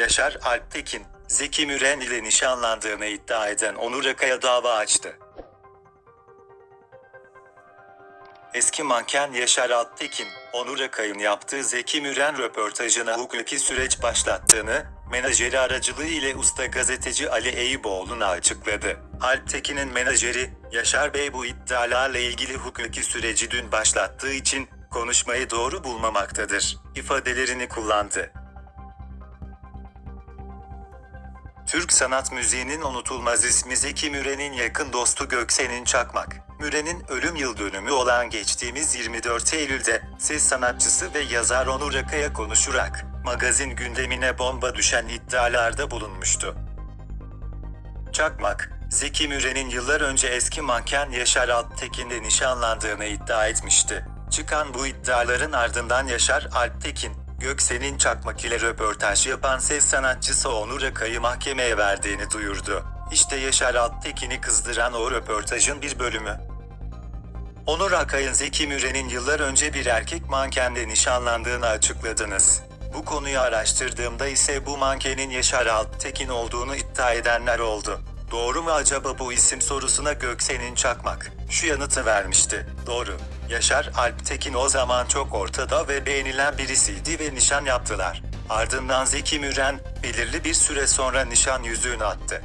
Yaşar Alptekin, Zeki Müren ile nişanlandığını iddia eden Onur Akay'a dava açtı. Eski manken Yaşar Alptekin, Onur Akay'ın yaptığı Zeki Müren röportajına hukuki süreç başlattığını, menajeri aracılığı ile usta gazeteci Ali Eyüboğlu'na açıkladı. Alptekin'in menajeri, Yaşar Bey bu iddialarla ilgili hukuki süreci dün başlattığı için konuşmayı doğru bulmamaktadır, ifadelerini kullandı. Türk sanat müziğinin unutulmaz ismi Zeki Müren'in yakın dostu Göksen'in Çakmak. Müren'in ölüm yıl dönümü olan geçtiğimiz 24 Eylül'de ses sanatçısı ve yazar Onur Akay'a konuşarak magazin gündemine bomba düşen iddialarda bulunmuştu. Çakmak, Zeki Müren'in yıllar önce eski manken Yaşar Alptekin'le nişanlandığını iddia etmişti. Çıkan bu iddiaların ardından Yaşar Alptekin, Göksen'in Çakmak ile röportaj yapan ses sanatçısı Onur Akay'ı mahkemeye verdiğini duyurdu. İşte Yaşar Alptekin'i kızdıran o röportajın bir bölümü. Onur Akay'ın Zeki Müren'in yıllar önce bir erkek mankenle nişanlandığını açıkladınız. Bu konuyu araştırdığımda ise bu mankenin Yaşar Alptekin olduğunu iddia edenler oldu. Doğru mu acaba bu isim sorusuna Göksen'in Çakmak şu yanıtı vermişti. Doğru. Yaşar Alptekin o zaman çok ortada ve beğenilen birisiydi ve nişan yaptılar. Ardından Zeki Müren belirli bir süre sonra nişan yüzüğünü attı.